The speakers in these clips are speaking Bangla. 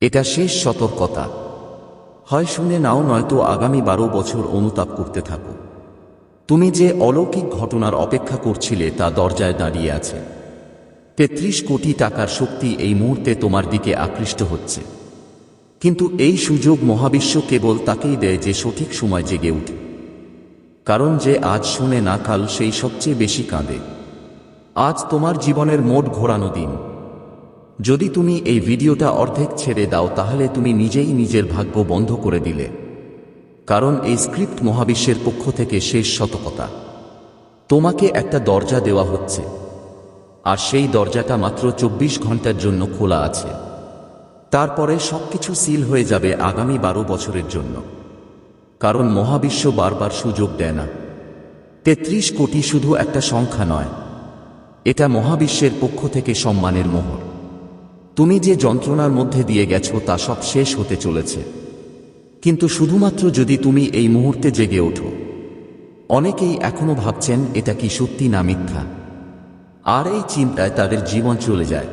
এটা শেষ সতর্কতা। হয় শুনে নাও নয়তো আগামী বারো বছর অনুতাপ করতে থাকো। তুমি যে অলৌকিক ঘটনার অপেক্ষা করছিলে তা দরজায় দাঁড়িয়ে আছে। তেত্রিশ কোটি টাকার শক্তি এই মুহূর্তে তোমার দিকে আকৃষ্ট হচ্ছে। কিন্তু এই সুযোগ মহাবিশ্ব কেবল তাকেই দেয় যে সঠিক সময় জেগে উঠে। কারণ যে আজ শুনে না কাল সেই সবচেয়ে বেশি কাঁদে। আজ তোমার জীবনের মোট ঘোরানো দিন। যদি তুমি এই ভিডিওটা অর্ধেক ছেড়ে দাও তাহলে তুমি নিজেই নিজের ভাগ্য বন্ধ করে দিলে। কারণ এই স্ক্রিপ্ট মহাবিশ্বের পক্ষ থেকে শেষ শতকতা তোমাকে একটা দরজা দেওয়া হচ্ছে। আর সেই দরজাটা মাত্র চব্বিশ ঘণ্টার জন্য খোলা আছে। তারপরে সবকিছু সিল হয়ে যাবে আগামী বারো বছরের জন্য। কারণ মহাবিশ্ব বারবার সুযোগ দেয় না। তেত্রিশ কোটি শুধু একটা সংখ্যা নয়। এটা মহাবিশ্বের পক্ষ থেকে সম্মানের মোহর। তুমি যে যন্ত্রণার মধ্যে দিয়ে গেছো তা সব শেষ হতে চলেছে। কিন্তু শুধুমাত্র যদি তুমি এই মুহূর্তে জেগে ওঠো। অনেকেই এখনও ভাবছেন, এটা কি সত্যি না মিথ্যা? আর এই চিন্তায় তাদের জীবন চলে যায়।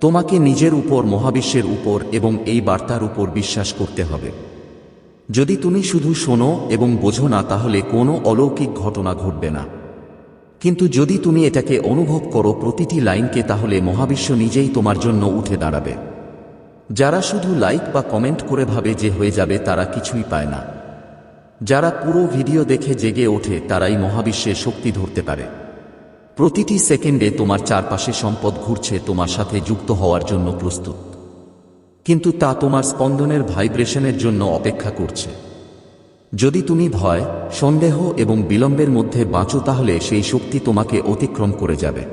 তোমাকে নিজের উপর, মহাবিশ্বের উপর এবং এই বার্তার উপর বিশ্বাস করতে হবে। যদি তুমি শুধু শোনো এবং বোঝো না, তাহলে কোনো অলৌকিক ঘটনা ঘটবে না। কিন্তু যদি তুমি এটাকে অনুভব করো প্রতিটি লাইনকে, তাহলে মহাবিশ্ব নিজেই তোমার জন্য উঠে দাঁড়াবে। যারা শুধু লাইক বা কমেন্ট করে ভাবে যে হয়ে যাবে, তারা কিছুই পায় না। যারা পুরো ভিডিও দেখে জেগে ওঠে, তারাই মহাবিশ্বের শক্তি ধরতে পারে। প্রতিটি সেকেন্ডে তোমার চারপাশে সম্পদ ঘুরছে, তোমার সাথে যুক্ত হওয়ার জন্য প্রস্তুত। কিন্তু তা তোমার স্পন্দনের ভাইব্রেশনের জন্য অপেক্ষা করছে। যদি তুমি ভয়, সন্দেহ এবং বিলম্বের মধ্যে বাঁচো তাহলে সেই শক্তি তোমাকে অতিক্রম করে যাবে।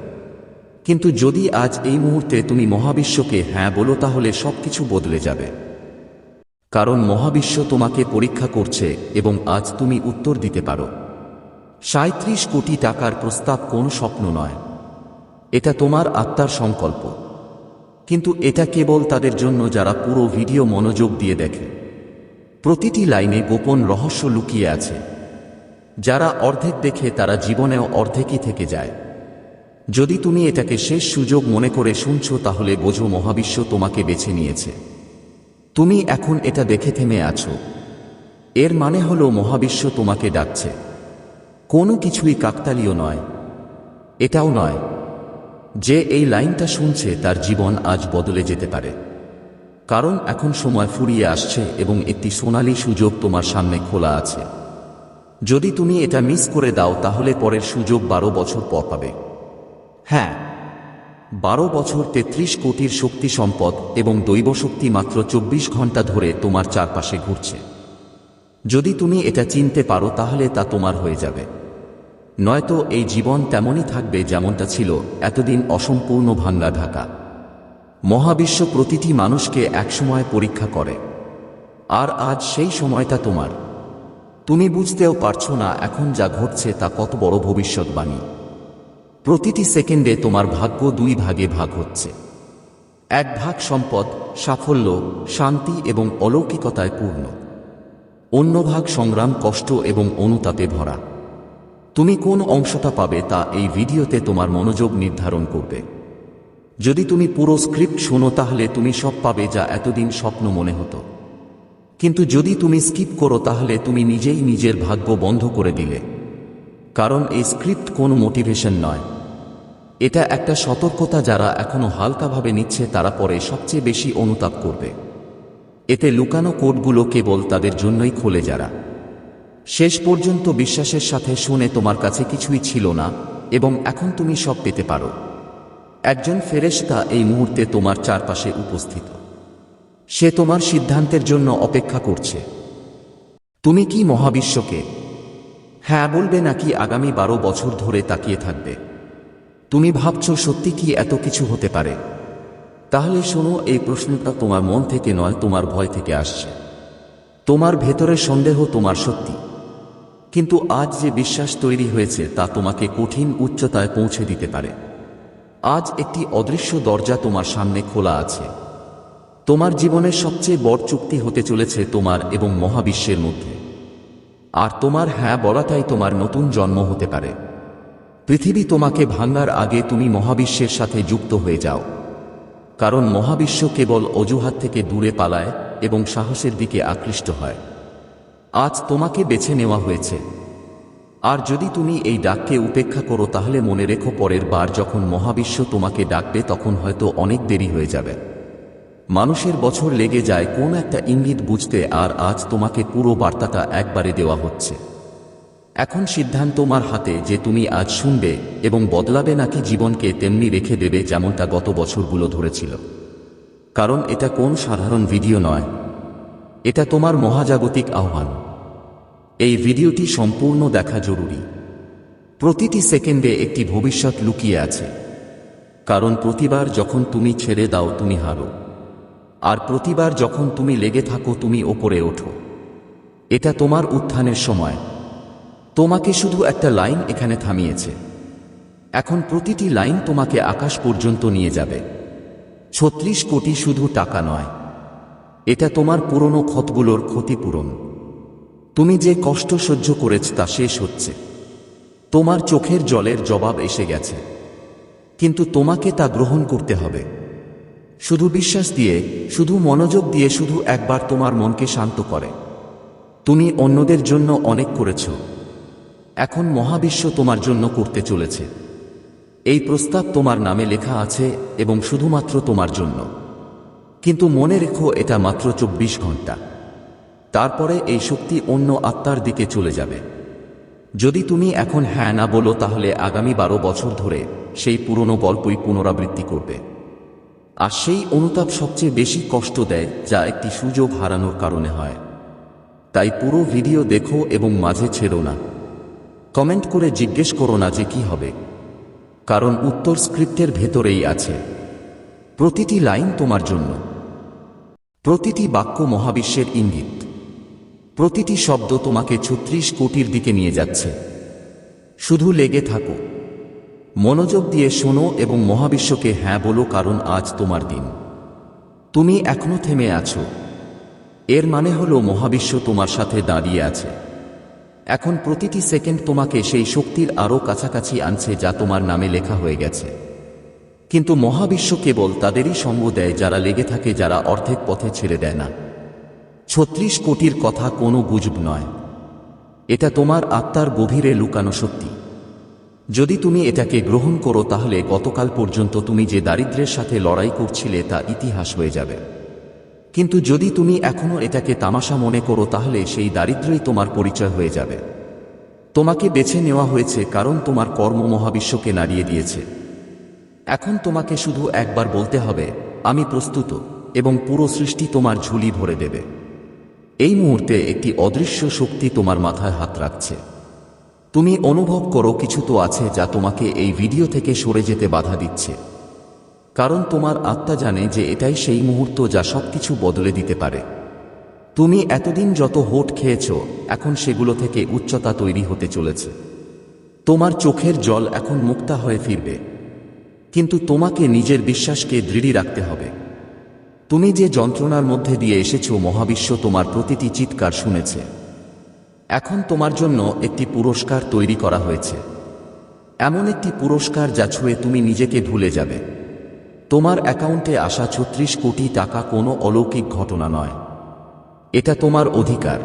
কিন্তু যদি আজ এই মুহূর্তে তুমি মহাবিশ্বকে হ্যাঁ বলো তাহলে সবকিছু বদলে যাবে। কারণ মহাবিশ্ব তোমাকে পরীক্ষা করছে এবং আজ তুমি উত্তর দিতে পারো। সাঁত্রিশ কোটি টাকার প্রস্তাব কোন স্বপ্ন নয়। এটা তোমার আত্মার সংকল্প। কিন্তু এটা কেবল তাদের জন্য যারা পুরো ভিডিও মনোযোগ দিয়ে দেখে। প্রতিটি লাইনে গোপন রহস্য লুকিয়ে আছে। যারা অর্ধেক দেখে তারা জীবনেও অর্ধেকই থেকে যায়। যদি তুমি এটাকে শেষ সুযোগ মনে করে শুনছো তাহলে বোঝো মহাবিশ্ব তোমাকে বেছে নিয়েছে। তুমি এখন এটা দেখে থেমে আছো। এর মানে হলো মহাবিশ্ব তোমাকে ডাকছে। কোনো কিছুই কাকতালীয় নয়। এটাও নয়। যে এই লাইনটা শুনছে তার জীবন আজ বদলে যেতে পারে। কারণ এখন সময় ফুরিয়ে আসছে এবং একটি সোনালী সুযোগ তোমার সামনে খোলা আছে। যদি তুমি এটা মিস করে দাও, তাহলে পরের সুযোগ বারো বছর পর পাবে। হ্যাঁ বারো বছর তেত্রিশ কোটির শক্তি সম্পদ এবং দৈব শক্তি মাত্র চব্বিশ ঘণ্টা ধরে তোমার চারপাশে ঘুরছে। যদি তুমি এটা চিনতে পারো, তাহলে তা তোমার হয়ে যাবে। নয়তো এই জীবন তেমনই থাকবে যেমনটা ছিল এতদিন অসম্পূর্ণ ভাঙ্গা ঢাকা। মহাবিশ্ব প্রতিটি মানুষকে একসময় পরীক্ষা করে। আর আজ সেই সময়টা তোমার। তুমি বুঝতেও পারছ না এখন যা ঘটছে তা কত বড় ভবিষ্যৎবাণী। প্রতিটি সেকেন্ডে তোমার ভাগ্য দুই ভাগে ভাগ হচ্ছে। এক ভাগ সম্পদ সাফল্য, শান্তি এবং অলৌকিকতায় পূর্ণ। অন্য ভাগ সংগ্রাম, কষ্ট এবং অনুতাপে ভরা। তুমি কোন অংশটা পাবে তা এই ভিডিওতে তোমার মনোযোগ নির্ধারণ করবে। যদি তুমি পুরো স্ক্রিপ্ট শোনো তাহলে তুমি সব পাবে যা এতদিন স্বপ্ন মনে হতো। কিন্তু যদি তুমি স্কিপ করো তাহলে তুমি নিজেই নিজের ভাগ্য বন্ধ করে দিলে। কারণ এই স্ক্রিপ্ট কোনো মোটিভেশন নয়। এটা একটা সতর্কতা যারা এখনও হালকাভাবে নিচ্ছে তারা পরে সবচেয়ে বেশি অনুতাপ করবে। এতে লুকানো কোডগুলো কেবল তাদের জন্যই খোলে যারা। শেষ পর্যন্ত বিশ্বাসের সাথে শুনে তোমার কাছে কিছুই ছিল না, এবং এখন তুমি সব পেতে পারো। একজন ফেরেশতা এই মুহূর্তে তোমার চারপাশে উপস্থিত। সে তোমার সিদ্ধান্তের জন্য অপেক্ষা করছে। তুমি কি মহাবিশ্বকে? হ্যাঁ বলবে নাকি আগামী বারো বছর ধরে তাকিয়ে থাকবে? তুমি ভাবছ সত্যি কি এত কিছু হতে পারে? তাহলে শোনো, এই প্রশ্নটা তোমার মন থেকে নয়, তোমার ভয় থেকে আসছে। তোমার ভেতরের সন্দেহ তোমার সত্যি। কিন্তু আজ যে বিশ্বাস তৈরি হয়েছে তা তোমাকে কঠিন উচ্চতায় পৌঁছে দিতে পারে। আজ একটি অদৃশ্য দরজা তোমার সামনে খোলা আছে। তোমার জীবনের সবচেয়ে বড় চুক্তি হতে চলেছে তোমার এবং মহাবিশ্বের মধ্যে। আর তোমার হ্যাঁ বলাটাই তোমার নতুন জন্ম হতে পারে। পৃথিবী তোমাকে ভাঙার আগে তুমি মহাবিশ্বের সাথে যুক্ত হয়ে যাও। কারণ মহাবিশ্ব কেবল অজুহাত থেকে দূরে পালায় এবং সাহসের দিকে আকৃষ্ট হয়। আজ তোমাকে বেছে নেওয়া হয়েছে। আর যদি তুমি এই ডাককে উপেক্ষা করো তাহলে মনে রেখো পরের বার যখন মহাবিশ্ব তোমাকে ডাকবে তখন হয়তো অনেক দেরি হয়ে যাবে। মানুষের বছর লেগে যায় কোন একটা ইঙ্গিত বুঝতে আর আজ তোমাকে পুরো বার্তাটা একবারে দেওয়া হচ্ছে। এখন সিদ্ধান্ত তোমার হাতে যে তুমি আজ শুনবে এবং বদলাবে নাকি জীবনকে তেমনি রেখে দেবে যেমনটা গত বছরগুলো ধরেছিল। কারণ এটা কোন সাধারণ ভিডিও নয়। এটা তোমার মহাজাগতিক আহ্বান। এই ভিডিওটি সম্পূর্ণ দেখা জরুরি। প্রতিটি সেকেন্ডে একটি ভবিষ্যৎ লুকিয়ে আছে। কারণ প্রতিবার যখন তুমি ছেড়ে দাও, তুমি হারো। আর প্রতিবার যখন তুমি লেগে থাকো, তুমি ওপরে ওঠো। এটা তোমার উত্থানের সময়। তোমাকে শুধু একটা লাইন এখানে থামিয়েছে। এখন প্রতিটি লাইন তোমাকে আকাশ পর্যন্ত নিয়ে যাবে। ছত্রিশ কোটি শুধু টাকা নয়। এটা তোমার পুরনো ক্ষতগুলোর ক্ষতিপূরণ। তুমি যে কষ্ট সহ্য করেছ তা শেষ হচ্ছে। তোমার চোখের জলের জবাব এসে গেছে। কিন্তু তোমাকে তা গ্রহণ করতে হবে। শুধু বিশ্বাস দিয়ে, শুধু মনোযোগ দিয়ে শুধু একবার তোমার মনকে শান্ত করে। তুমি অন্যদের জন্য অনেক করেছ। এখন মহাবিশ্ব তোমার জন্য করতে চলেছে। এই প্রস্তাব তোমার নামে লেখা আছে এবং শুধুমাত্র তোমার জন্য। কিন্তু মনে রেখো, এটা মাত্র চব্বিশ ঘণ্টা। তারপরে এই শক্তি অন্য আত্মার দিকে চলে যাবে। যদি তুমি এখন হ্যাঁ না বলো, তাহলে আগামী বারো বছর ধরে সেই পুরনো গল্পই পুনরাবৃত্তি করবে। আর সেই অনুতাপ সবচেয়ে বেশি কষ্ট দেয়, যা একটি সুযোগ হারানোর কারণে হয়। তাই পুরো ভিডিও দেখো এবং মাঝে ছেড়ো না। কমেন্ট করে জিজ্ঞেস করো না যে কি হবে। কারণ উত্তর স্ক্রিপ্টের ভেতরেই আছে। প্রতিটি লাইন তোমার জন্য। প্রতিটি বাক্য মহাবিশ্বের ইঙ্গিত। প্রতিটি শব্দ তোমাকে ছত্রিশ কোটির দিকে নিয়ে যাচ্ছে। শুধু লেগে থাকো। মনোযোগ দিয়ে শোনো এবং মহাবিশ্বকে হ্যাঁ বলো কারণ আজ তোমার দিন। তুমি এখনও থেমে আছো। এর মানে হলো মহাবিশ্ব তোমার সাথে দাঁড়িয়ে আছে। এখন প্রতিটি সেকেন্ড তোমাকে সেই শক্তির আরও কাছাকাছি আনছে যা তোমার নামে লেখা হয়ে গেছে। কিন্তু মহাবিশ্ব কেবল তাদেরই সঙ্গ দেয় যারা লেগে থাকে, যারা অর্ধেক পথে ছেড়ে দেয় না। ছত্রিশ কোটির কথা কোনো গুজব নয়। এটা তোমার আত্মার গভীরে লুকানো সত্যি। যদি তুমি এটাকে গ্রহণ করো তাহলে গতকাল পর্যন্ত তুমি যে দারিদ্র্যের সাথে লড়াই করছিলে তা ইতিহাস হয়ে যাবে। কিন্তু যদি তুমি এখনও এটাকে তামাশা মনে করো তাহলে সেই দারিদ্র্যই তোমার পরিচয় হয়ে যাবে। তোমাকে বেছে নেওয়া হয়েছে কারণ তোমার কর্ম মহাবিশ্বকে নাড়িয়ে দিয়েছে। এখন তোমাকে শুধু একবার বলতে হবে, আমি প্রস্তুত এবং পুরো সৃষ্টি তোমার ঝুলি ভরে দেবে। এই মুহূর্তে একটি অদৃশ্য শক্তি তোমার মাথায় হাত রাখছে। তুমি অনুভব করো কিছু তো আছে যা তোমাকে এই ভিডিও থেকে সরে যেতে বাধা দিচ্ছে। কারণ তোমার আত্মা জানে যে এটাই সেই মুহূর্ত যা সবকিছু বদলে দিতে পারে। তুমি এতদিন যত হোট খেয়েছ, এখন সেগুলো থেকে উচ্চতা তৈরি হতে চলেছে। তোমার চোখের জল এখন মুক্তা হয়ে ফিরবে। কিন্তু তোমাকে নিজের বিশ্বাসকে দৃঢ় রাখতে হবে। তুমি যে যন্ত্রণার মধ্যে দিয়ে এসেছ, মহাবিশ্ব তোমার প্রতিটি চিৎকার শুনেছে। এখন তোমার জন্য একটি পুরস্কার তৈরি করা হয়েছে। এমন একটি পুরস্কার যা ছুঁয়ে তুমি নিজেকে ভুলে যাবে। তোমার অ্যাকাউন্টে আসা ছত্রিশ কোটি টাকা কোনো অলৌকিক ঘটনা নয়। এটা তোমার অধিকার।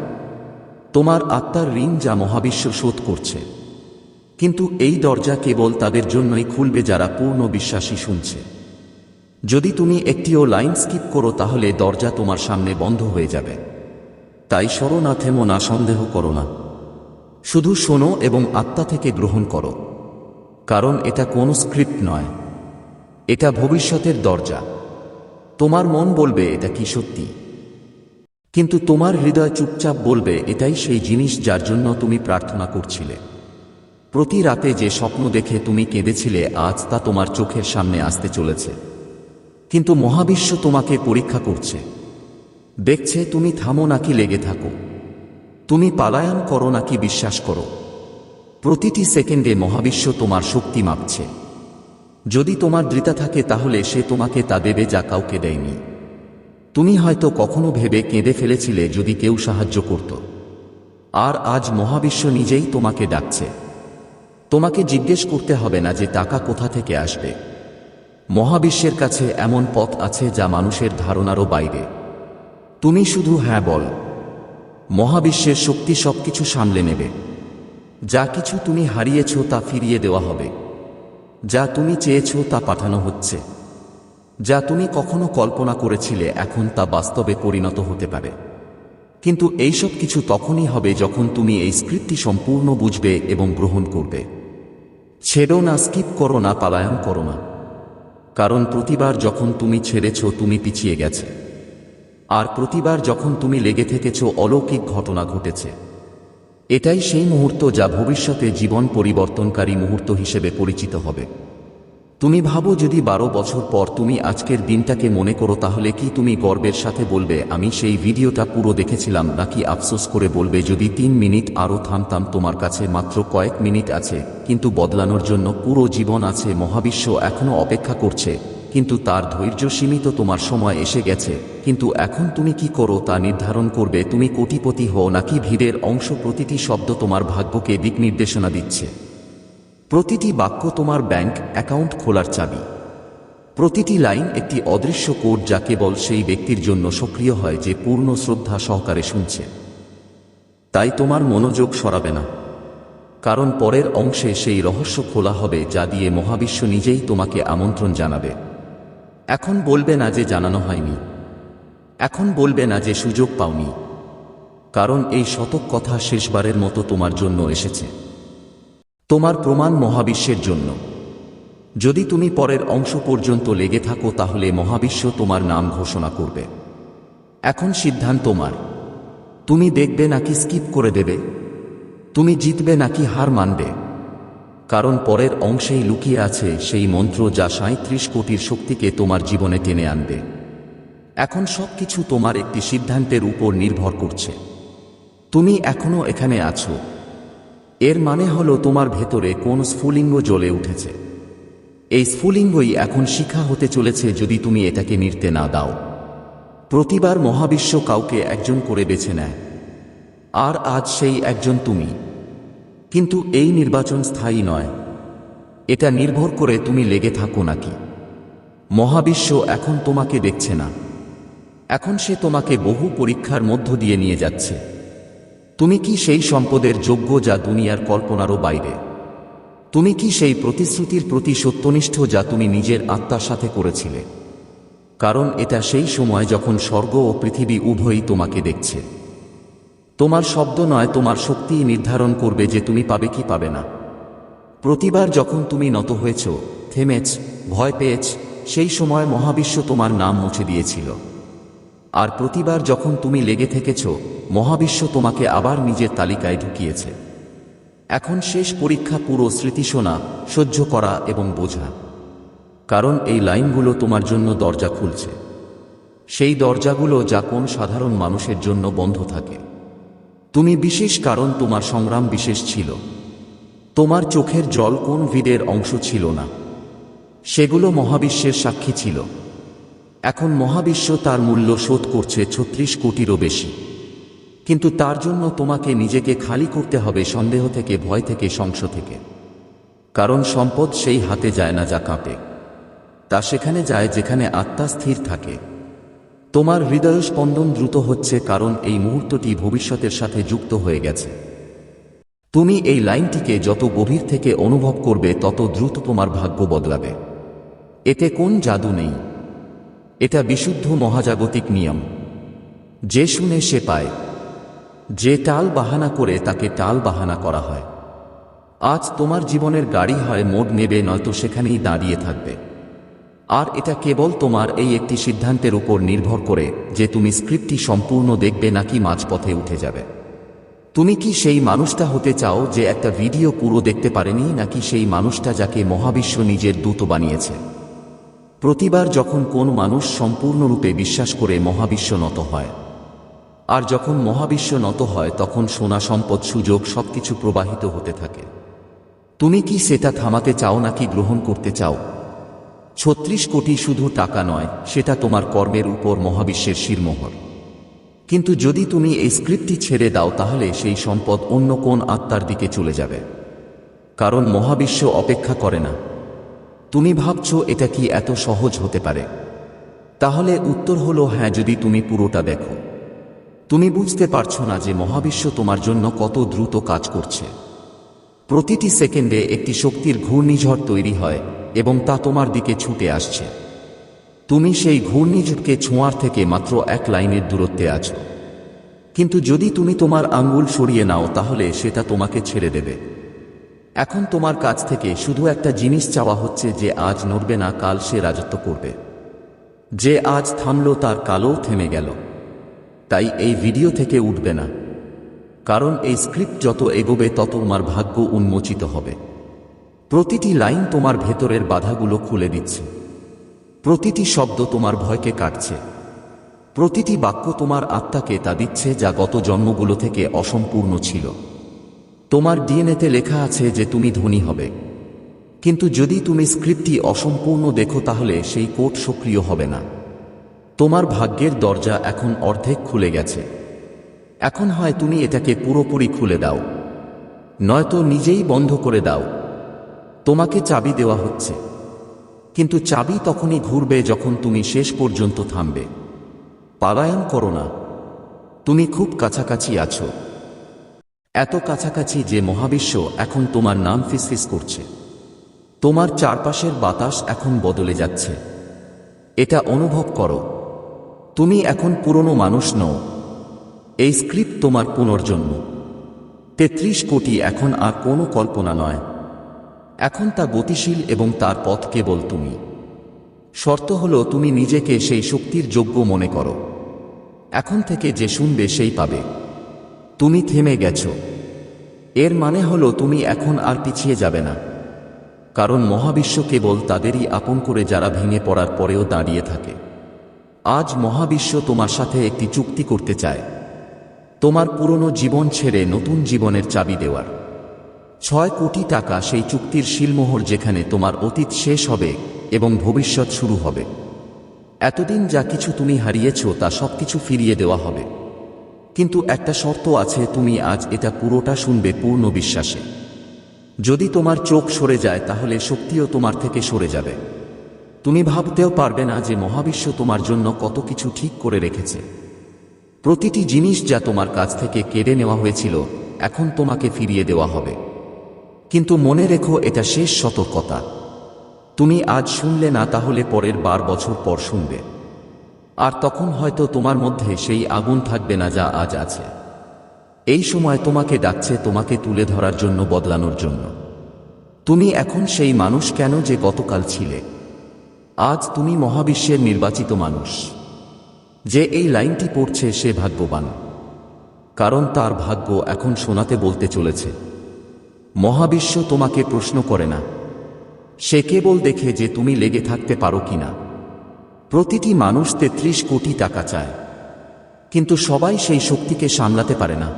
তোমার আত্মার ঋণ যা মহাবিশ্ব শোধ করছে। কিন্তু এই দরজা কেবল তাদের জন্যই খুলবে যারা পূর্ণ বিশ্বাসী শুনছে। যদি তুমি একটিও লাইন স্কিপ করো তাহলে দরজা তোমার সামনে বন্ধ হয়ে যাবে। তাই সরো না, থেমো না, সন্দেহ করো না। শুধু শোনো এবং আত্মা থেকে গ্রহণ করো। কারণ এটা কোনো স্ক্রিপ্ট নয়। এটা ভবিষ্যতের দরজা। তোমার মন বলবে, এটা কি সত্যি? কিন্তু তোমার হৃদয় চুপচাপ বলবে, এটাই সেই জিনিস যার জন্য তুমি প্রার্থনা করছিলে। প্রতি রাতে যে স্বপ্ন দেখে তুমি কেঁদেছিলে, আজ তা তোমার চোখের সামনে আসতে চলেছে। কিন্তু মহাবিশ্ব তোমাকে পরীক্ষা করছে। দেখছে তুমি থামো নাকি লেগে থাকো। তুমি পালায়ন করো নাকি বিশ্বাস করো। প্রতিটি সেকেন্ডে মহাবিশ্ব তোমার শক্তি মাপছে। যদি তোমার দৃতা থাকে তাহলে সে তোমাকে তা দেবে যা কাউকে দেয়নি। তুমি হয়তো কখনো ভেবে কেঁদে ফেলেছিলে যদি কেউ সাহায্য করত। আর আজ মহাবিশ্ব নিজেই তোমাকে ডাকছে। তোমাকে জিজ্ঞেস করতে হবে না যে টাকা কোথা থেকে আসবে। মহাবিশ্বের কাছে এমন পথ আছে যা মানুষের ধারণারও বাইরে। তুমি শুধু হ্যাঁ বল। মহাবিশ্বের শক্তি সবকিছু সামলে নেবে। যা কিছু তুমি হারিয়েছ তা ফিরিয়ে দেওয়া হবে। যা তুমি চেয়েছ তা পাঠানো হচ্ছে। যা তুমি কখনো কল্পনা করেছিলে এখন তা বাস্তবে পরিণত হতে পারে। কিন্তু এইসব কিছু তখনই হবে যখন তুমি এই স্ক্রিপ্টটি সম্পূর্ণ বুঝবে এবং গ্রহণ করবে। ছেড়ো না, স্কিপ করো না পালায়ন করো না। কারণ প্রতিবার যখন তুমি ছেড়েছ, তুমি পিছিয়ে গেছে। আর প্রতিবার যখন তুমি লেগে থেকেছ, অলৌকিক ঘটনা ঘটেছে। এটাই সেই মুহূর্ত যা ভবিষ্যতে জীবন পরিবর্তনকারী মুহূর্ত হিসেবে পরিচিত হবে। তুমি ভাবো যদি বারো বছর পর তুমি আজকের দিনটাকে মনে করো তাহলে কি তুমি গর্বের সাথে বলবে, আমি সেই ভিডিওটা পুরো দেখেছিলাম নাকি আফসোস করে বলবে, যদি তিন মিনিট আরও থামতাম তোমার কাছে মাত্র কয়েক মিনিট আছে, কিন্তু বদলানোর জন্য পুরো জীবন আছে, মহাবিশ্ব এখনও অপেক্ষা করছে, কিন্তু তার ধৈর্য সীমিত তোমার সময় এসে গেছে, কিন্তু এখন তুমি কি করো তা নির্ধারণ করবে, তুমি কোটিপতি হও নাকি ভিড়ের অংশ প্রতিটি শব্দ তোমার ভাগ্যকে দিক নির্দেশনা দিচ্ছে। প্রতিটি বাক্য তোমার ব্যাংক অ্যাকাউন্ট খোলার চাবি। প্রতিটি লাইন একটি অদৃশ্য কোড যা কেবল সেই ব্যক্তির জন্য সক্রিয় হয় যে পূর্ণ শ্রদ্ধা সহকারে শুনছে। তাই তোমার মনোযোগ সরাবে না। কারণ পরের অংশে সেই রহস্য খোলা হবে যা দিয়ে মহাবিশ্ব নিজেই তোমাকে আমন্ত্রণ জানাবে। এখন বলবে না যে জানানো হয়নি। এখন বলবে না যে সুযোগ পাওনি। কারণ এই শতক কথা শেষবারের মতো তোমার জন্য এসেছে। তোমার প্রমাণ মহাবিশ্বের জন্য। যদি তুমি পরের অংশ পর্যন্ত লেগে থাকো তাহলে মহাবিশ্ব তোমার নাম ঘোষণা করবে। এখন সিদ্ধান্ত তোমার। তুমি দেখবে নাকি স্কিপ করে দেবে। তুমি জিতবে নাকি হার মানবে। কারণ পরের অংশেই লুকিয়ে আছে সেই মন্ত্র যা সাঁত্রিশ কোটির শক্তিকে তোমার জীবনে টেনে আনবে। এখন সবকিছু তোমার একটি সিদ্ধান্তের উপর নির্ভর করছে। তুমি এখনও এখানে আছো। এর মানে হলো তোমার ভেতরে কোন স্ফুলিঙ্গ জ্বলে উঠেছে। এই স্ফুলিঙ্গই এখন শিখা হতে চলেছে যদি তুমি এটাকে নির্তে না দাও। প্রতিবার মহাবিশ্ব কাউকে একজন করে বেছে নেয়। আর আজ সেই একজন তুমি। কিন্তু এই নির্বাচন স্থায়ী নয়। এটা নির্ভর করে তুমি লেগে থাকো নাকি। মহাবিশ্ব এখন তোমাকে দেখছে না। এখন সে তোমাকে বহু পরীক্ষার মধ্য দিয়ে নিয়ে যাচ্ছে। তুমি কি সেই সম্পদের যোগ্য যা দুনিয়ার কল্পনারও বাইরে? তুমি কি সেই প্রতিশ্রুতির প্রতি সত্যনিষ্ঠ যা তুমি নিজের আত্মার সাথে করেছিলে? কারণ এটা সেই সময় যখন স্বর্গ ও পৃথিবী উভয়ই তোমাকে দেখছে। তোমার শব্দ নয়, তোমার শক্তিই নির্ধারণ করবে যে তুমি পাবে কি পাবে না। প্রতিবার যখন তুমি নত হয়েছ, থেমেছ, ভয় পেয়েছ, সেই সময় মহাবিশ্ব তোমার নাম মুছে দিয়েছিল। আর প্রতিবার যখন তুমি লেগে থেকেছ, মহাবিশ্ব তোমাকে আবার নিজের তালিকায় ঢুকিয়েছে। এখন শেষ পরীক্ষা পুরো স্মৃতি শোনা সহ্য করা এবং বোঝা। কারণ এই লাইনগুলো তোমার জন্য দরজা খুলছে। সেই দরজাগুলো যা কোন সাধারণ মানুষের জন্য বন্ধ থাকে। তুমি বিশেষ কারণ তোমার সংগ্রাম বিশেষ ছিল। তোমার চোখের জল কোন ভিড়ের অংশ ছিল না। সেগুলো মহাবিশ্বের সাক্ষী ছিল। এখন মহাবিশ্ব তার মূল্য শোধ করছে ছত্রিশ কোটিরও বেশি। কিন্তু তার জন্য তোমাকে নিজেকে খালি করতে হবে সন্দেহ থেকে, ভয় থেকে সংশয় থেকে। কারণ সম্পদ সেই হাতে যায় না যা কাঁপে। তা সেখানে যায় যেখানে আত্মা স্থির থাকে। তোমার হৃদয় স্পন্দন দ্রুত হচ্ছে কারণ এই মুহূর্তটি ভবিষ্যতের সাথে যুক্ত হয়ে গেছে। তুমি এই লাইনটিকে যত গভীর থেকে অনুভব করবে, তত দ্রুত তোমার ভাগ্য বদলাবে। এতে কোন জাদু নেই। এটা বিশুদ্ধ মহাজাগতিক নিয়ম। যে শুনে সে পায়। যে টাল বাহানা করে তাকে টাল বাহানা করা হয়। আজ তোমার জীবনের গাড়ি হয় মোড় নেবে নয়তো সেখানেই দাঁড়িয়ে থাকবে। আর এটা কেবল তোমার এই একটি সিদ্ধান্তের উপর নির্ভর করে যে তুমি স্ক্রিপ্টটি সম্পূর্ণ দেখবে নাকি মাঝপথে উঠে যাবে। তুমি কি সেই মানুষটা হতে চাও যে একটা ভিডিও পুরো দেখতে পারেনি নাকি সেই মানুষটা যাকে মহাবিশ্ব নিজের দূত বানিয়েছে? প্রতিবার যখন কোন মানুষ সম্পূর্ণরূপে বিশ্বাস করে মহাবিশ্ব নত হয়, আর যখন মহাবিশ্ব নত হয়, তখন সোনা সম্পদ সুযোগ সবকিছু প্রবাহিত হতে থাকে। তুমি কি সেটা থামাতে চাও নাকি গ্রহণ করতে চাও? ছত্রিশ কোটি শুধু টাকা নয়, সেটা তোমার কর্মের উপর মহাবিশ্বের শিরমোহর। কিন্তু যদি তুমি এই স্ক্রিপ্টটি ছেড়ে দাও, তাহলে সেই সম্পদ অন্য কোন আত্মার দিকে চলে যাবে। কারণ মহাবিশ্ব অপেক্ষা করে না। তুমি ভাবছ এটা কি এত সহজ হতে পারে? তাহলে উত্তর হলো হ্যাঁ যদি তুমি পুরোটা দেখো। তুমি বুঝতে পারছ না যে মহাবিশ্ব তোমার জন্য কত দ্রুত কাজ করছে। প্রতিটি সেকেন্ডে একটি শক্তির ঘূর্ণিঝড় তৈরি হয় এবং তা তোমার দিকে ছুটে আসছে। তুমি সেই ঘূর্ণিঝড়কে ছোঁয়ার থেকে মাত্র এক লাইনের দূরত্বে আছো। কিন্তু যদি তুমি তোমার আঙ্গুল সরিয়ে নাও, তাহলে সেটা তোমাকে ছেড়ে দেবে। এখন তোমার কাছ থেকে শুধু একটা জিনিস চাওয়া হচ্ছে যে আজ নড়বে না, কাল সে রাজত্ব করবে। যে আজ থামল তার কালও থেমে গেল। তাই এই ভিডিও থেকে উঠবে না। কারণ এই স্ক্রিপ্ট যত এগোবে তত তোমার ভাগ্য উন্মোচিত হবে। প্রতিটি লাইন তোমার ভেতরের বাধাগুলো খুলে দিচ্ছে। প্রতিটি শব্দ তোমার ভয়কে কাটছে। প্রতিটি বাক্য তোমার আত্মাকে তা দিচ্ছে যা গত জন্মগুলো থেকে অসম্পূর্ণ ছিল। তোমার ডিএনএতে লেখা আছে যে তুমি ধনী হবে। কিন্তু যদি তুমি স্ক্রিপ্টটি অসম্পূর্ণ দেখো তাহলে সেই কোড সক্রিয় হবে না। তোমার ভাগ্যের দরজা এখন অর্ধেক খুলে গেছে। এখন হয় তুমি এটাকে পুরোপুরি খুলে দাও। নয়তো নিজেই বন্ধ করে দাও। তোমাকে চাবি দেওয়া হচ্ছে। কিন্তু চাবি তখনই ঘুরবে যখন তুমি শেষ পর্যন্ত থামবে। পালায়ন করো না। তুমি খুব কাছাকাছি আছো। এত কাছাকাছি যে মহাবিশ্ব এখন তোমার নাম ফিসফিস করছে। তোমার চারপাশের বাতাস এখন বদলে যাচ্ছে। এটা অনুভব করো। তুমি এখন পুরনো মানুষ নও। এই স্ক্রিপ্ট তোমার পুনর্জন্ম। তেত্রিশ কোটি এখন আর কোনো কল্পনা নয়। এখন তা গতিশীল এবং তার পথ কেবল তুমি। শর্ত হল তুমি নিজেকে সেই শক্তির যোগ্য মনে করো। এখন থেকে যে শুনবে সেই পাবে। তুমি থেমে গেছ। এর মানে হলো তুমি এখন আর পিছিয়ে যাবে না। কারণ মহাবিশ্ব কেবল তাদেরই আপন করে যারা ভেঙে পড়ার পরেও দাঁড়িয়ে থাকে। আজ মহাবিশ্ব তোমার সাথে একটি চুক্তি করতে চায়। তোমার পুরনো জীবন ছেড়ে নতুন জীবনের চাবি দেওয়ার। ছয় কোটি টাকা সেই চুক্তির শিলমোহর যেখানে তোমার অতীত শেষ হবে এবং ভবিষ্যৎ শুরু হবে। এতদিন যা কিছু তুমি হারিয়েছ তা সবকিছু ফিরিয়ে দেওয়া হবে। কিন্তু একটা শর্ত আছে, তুমি আজ এটা পুরোটা শুনবে পূর্ণ বিশ্বাসে। যদি তোমার চোখ সরে যায়, তাহলে শক্তিও তোমার থেকে সরে যাবে। তুমি ভাবতেও পারবে না যে মহাবিশ্ব তোমার জন্য কত কিছু ঠিক করে রেখেছে। প্রতিটি জিনিস যা তোমার কাছ থেকে কেড়ে নেওয়া হয়েছিল, এখন তোমাকে ফিরিয়ে দেওয়া হবে। কিন্তু মনে রেখো, এটা শেষ সতর্কতা। তুমি আজ শুনলে না, তাহলে পরের বার বছর পর শুনবে। আর তখন হয়তো তোমার মধ্যে সেই আগুন থাকবে না যা আজ আছে। এই সময় তোমাকে ডাকছে তোমাকে তুলে ধরার জন্য, বদলানোর জন্য। তুমি এখন সেই মানুষ কেন যে গতকাল ছিলে? আজ তুমি মহাবিশ্বের নির্বাচিত মানুষ। যে এই লাইনটি পড়ছে সে ভাগ্যবান। কারণ তার ভাগ্য এখন শোনাতে বলতে চলেছে। মহাবিশ্ব তোমাকে প্রশ্ন করে না। সে কেবল দেখে যে তুমি লেগে থাকতে পারো কিনা। প্রতিটি মানুষ তেত্রিশ কোটি টাকা চায়। কিন্তু সবাই সেই শক্তিকে সামলাতে পারে না।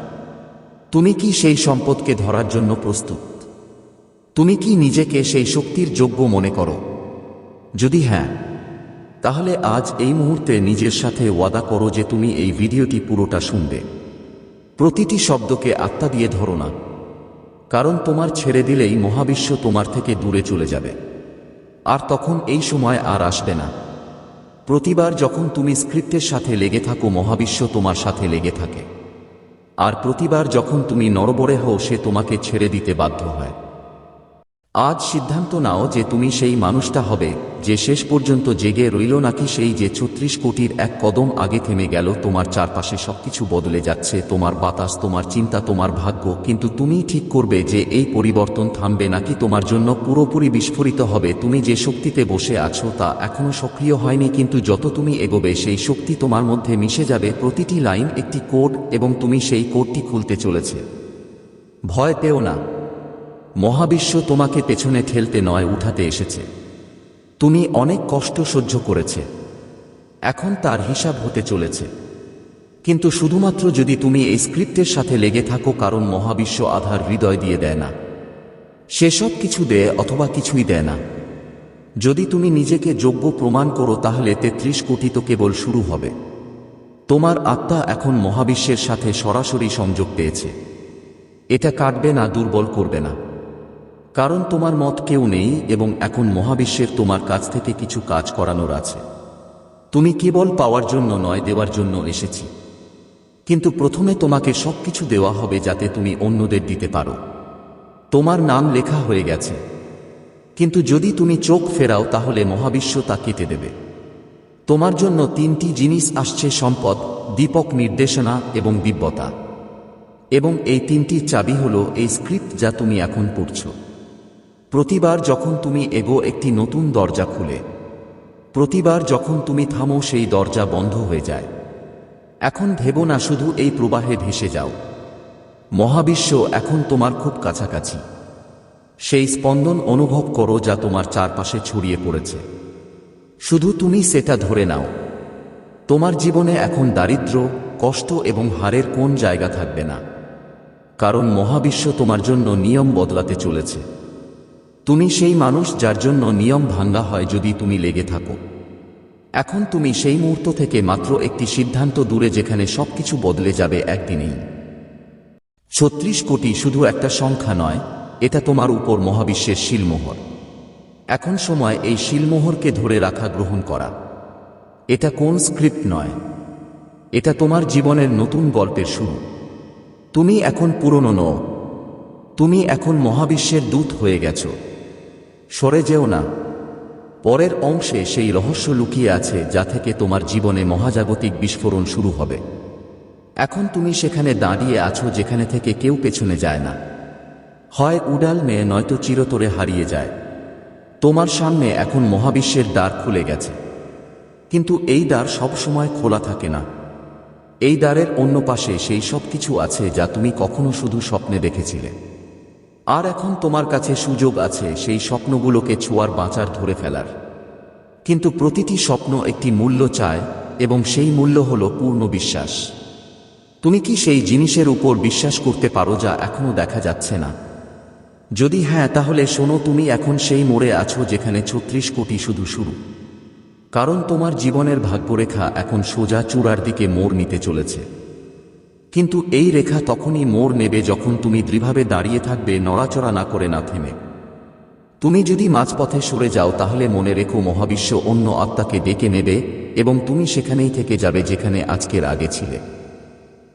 তুমি কি সেই সম্পদকে ধরার জন্য প্রস্তুত? তুমি কি নিজেকে সেই শক্তির যোগ্য মনে করো? যদি হ্যাঁ তাহলে আজ এই মুহূর্তে নিজের সাথে ওয়াদা করো যে তুমি এই ভিডিওটি পুরোটা শুনবে। প্রতিটি শব্দকে আত্মা দিয়ে ধরো না। কারণ তোমার ছেড়ে দিলেই মহাবিশ্ব তোমার থেকে দূরে চলে যাবে। আর তখন এই সময় আর আসবে না। প্রতিবার যখন তুমি স্ক্রিপ্টের সাথে লেগে থাকো, মহাবিশ্ব তোমার সাথে লেগে থাকে। আর প্রতিবার যখন তুমি নরবরে হও, সে তোমাকে ছেড়ে দিতে বাধ্য হয়। আজ সিদ্ধান্ত নাও যে তুমি সেই মানুষটা হবে, যে শেষ পর্যন্ত জেগে রইল নাকি সেই যে ছত্রিশ কোটির এক কদম আগে থেমে গেল, তোমার চারপাশে সবকিছু বদলে যাচ্ছে, তোমার বাতাস, তোমার চিন্তা, তোমার ভাগ্য, কিন্তু তুমিই ঠিক করবে যে এই পরিবর্তন থামবে নাকি তোমার জন্য পুরোপুরি বিস্ফোরিত হবে। তুমি যে শক্তিতে বসে আছো তা এখনও সক্রিয় হয়নি, কিন্তু যত তুমি এগোবে সেই শক্তি তোমার মধ্যে মিশে যাবে। প্রতিটি লাইন একটি কোড এবং তুমি সেই কোডটি খুলতে চলেছে। ভয় পেও না। মহাবিশ্ব তোমাকে পেছনে ঠেলতে নয়, উঠাতে এসেছে। তুমি অনেক কষ্ট সহ্য করেছে। এখন তার হিসাব হতে চলেছে। কিন্তু শুধুমাত্র যদি তুমি এই স্ক্রিপ্টের সাথে লেগে থাকো, কারণ মহাবিশ্ব আধার হৃদয় দিয়ে দেয় না। সেসব কিছু দেয় অথবা কিছুই দেয় না। যদি তুমি নিজেকে যোগ্য প্রমাণ করো, তাহলে তেত্রিশ কোটি তো কেবল শুরু হবে। তোমার আত্মা এখন মহাবিশ্বের সাথে সরাসরি সংযোগ পেয়েছে। এটা কাটবে না, দুর্বল করবে না। কারণ তোমার মত কেউ নেই এবং এখন মহাবিশ্বের তোমার কাছ থেকে কিছু কাজ করানোর আছে। তুমি কেবল পাওয়ার জন্য নয়, দেওয়ার জন্য এসেছি। কিন্তু প্রথমে তোমাকে সবকিছু দেওয়া হবে যাতে তুমি অন্যদের দিতে পারো। তোমার নাম লেখা হয়ে গেছে। কিন্তু যদি তুমি চোখ ফেরাও, তাহলে মহাবিশ্ব তা কেটে দেবে। তোমার জন্য তিনটি জিনিস আসছে, সম্পদ, দীপক নির্দেশনা এবং দিব্যতা। এবং এই তিনটির চাবি হল এই স্ক্রিপ্ট যা তুমি এখন পড়ছ। প্রতিবার যখন তুমি এগো একটি নতুন দরজা খুলে, প্রতিবার যখন তুমি থামো সেই দরজা বন্ধ হয়ে যায়। এখন ভেবো না শুধু এই প্রবাহে ভেসে যাও। মহাবিশ্ব এখন তোমার খুব কাছাকাছি। সেই স্পন্দন অনুভব করো যা তোমার চারপাশে ছড়িয়ে পড়েছে। শুধু তুমি সেটা ধরে নাও। তোমার জীবনে এখন দারিদ্র, কষ্ট এবং হারের কোন জায়গা থাকবে না। কারণ মহাবিশ্ব তোমার জন্য নিয়ম বদলাতে চলেছে। তুমি সেই মানুষ যার জন্য নিয়ম ভাঙ্গা হয় যদি তুমি লেগে থাকো। এখন তুমি সেই মুহূর্ত থেকে মাত্র একটি সিদ্ধান্ত দূরে যেখানে সবকিছু বদলে যাবে একদিনেই। ছত্রিশ কোটি শুধু একটা সংখ্যা নয়, এটা তোমার উপর মহাবিশ্বের শিলমোহর। এখন সময় এই শিলমোহরকে ধরে রাখা গ্রহণ করা। এটা কোন স্ক্রিপ্ট নয়। এটা তোমার জীবনের নতুন গল্পের শুরু। তুমি এখন পুরনো নও। তুমি এখন মহাবিশ্বের দূত হয়ে গেছ। সরে যেও না। পরের অংশে সেই রহস্য লুকিয়ে আছে যা থেকে তোমার জীবনে মহাজাগতিক বিস্ফোরণ শুরু হবে। এখন তুমি সেখানে দাঁড়িয়ে আছো যেখানে থেকে কেউ পেছনে যায় না। হয় উডাল মেয়ে নয়তো চিরতরে হারিয়ে যায়। তোমার সামনে এখন মহাবিশ্বের দ্বার খুলে গেছে। কিন্তু এই দ্বার সবসময় খোলা থাকে না। এই দ্বারের অন্য পাশে সেই সব কিছু আছে যা তুমি কখনো শুধু স্বপ্নে দেখেছিলে। আর এখন তোমার কাছে সুযোগ আছে সেই স্বপ্নগুলোকে ছোঁয়ার বাঁচার ধরে ফেলার। কিন্তু প্রতিটি স্বপ্ন একটি মূল্য চায় এবং সেই মূল্য হল পূর্ণ বিশ্বাস। তুমি কি সেই জিনিসের উপর বিশ্বাস করতে পারো যা এখনও দেখা যাচ্ছে না? যদি হ্যাঁ তাহলে শোনো, তুমি এখন সেই মোড়ে আছো যেখানে ছত্রিশ কোটি শুধু শুরু। কারণ তোমার জীবনের ভাগ্যরেখা এখন সোজা চূড়ার দিকে মোড় নিতে চলেছে। কিন্তু এই রেখা তখনই মোড় নেবে যখন তুমি দৃঢ়ভাবে দাঁড়িয়ে থাকবে নড়াচড়া না করে না থেমে। তুমি যদি মাঝপথে সরে যাও তাহলে মনে রেখো মহাবিশ্ব অন্য আত্মাকে ডেকে নেবে এবং তুমি সেখানেই থেকে যাবে যেখানে আজকের আগে ছিলে।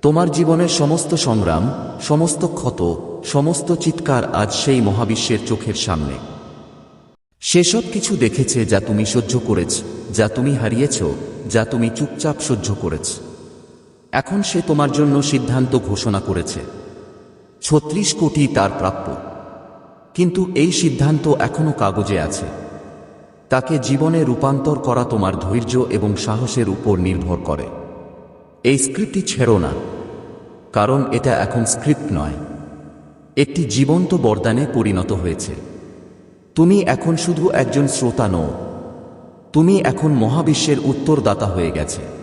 তোমার জীবনের সমস্ত সংগ্রাম, সমস্ত ক্ষত, সমস্ত চিৎকার আজ সেই মহাবিশ্বের চোখের সামনে। সেসব কিছু দেখেছে যা তুমি সহ্য করেছ, যা তুমি হারিয়েছ, যা তুমি চুপচাপ সহ্য করেছ। এখন সে তোমার জন্য সিদ্ধান্ত ঘোষণা করেছে। ছত্রিশ কোটি তার প্রাপ্য। কিন্তু এই সিদ্ধান্ত এখনও কাগজে আছে। তাকে জীবনে রূপান্তর করা তোমার ধৈর্য এবং সাহসের উপর নির্ভর করে। এই স্ক্রিপ্টটি ছেড়ো না, কারণ এটা এখন স্ক্রিপ্ট নয়। একটি জীবন্ত বরদানে পরিণত হয়েছে। তুমি এখন শুধু একজন শ্রোতা নও। তুমি এখন মহাবিশ্বের উত্তরদাতা হয়ে গেছে।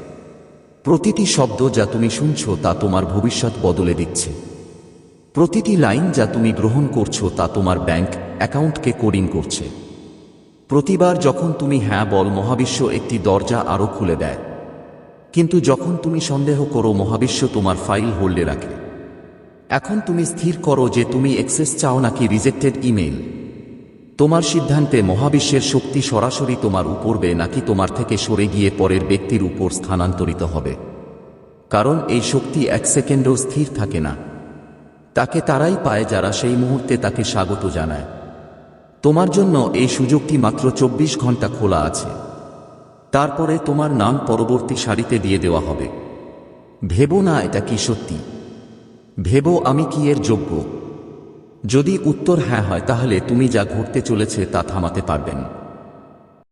প্রতিটি শব্দ যা তুমি শুনছ তা তোমার ভবিষ্যৎ বদলে দিচ্ছে। প্রতিটি লাইন যা তুমি গ্রহণ করছ তা তোমার ব্যাংক অ্যাকাউন্টকে কোডিং করছে। প্রতিবার যখন তুমি হ্যাঁ বল, মহাবিশ্ব একটি দরজা আরও খুলে দেয়। কিন্তু যখন তুমি সন্দেহ করো, মহাবিশ্ব তোমার ফাইল হোল্ডে রাখে। এখন তুমি স্থির করো যে তুমি অ্যাক্সেস চাও নাকি রিজেক্টেড ইমেইল। তোমার সিদ্ধান্তে মহাবিশ্বের শক্তি সরাসরি তোমার উপরবে নাকি তোমার থেকে সরে গিয়ে পরের ব্যক্তির উপর স্থানান্তরিত হবে। কারণ এই শক্তি এক সেকেন্ডও স্থির থাকে না। তাকে তারাই পায় যারা সেই মুহূর্তে তাকে স্বাগত জানায়। তোমার জন্য এই সুযোগটি মাত্র চব্বিশ ঘণ্টা খোলা আছে। তারপরে তোমার নাম পরবর্তী সারিতে দিয়ে দেওয়া হবে। ভেবো না এটা কি সত্যি। ভেবো আমি কি এর যোগ্য। যদি উত্তর হ্যাঁ হয় তাহলে তুমি যা ঘটতে চলেছে তা থামাতে পারবেন।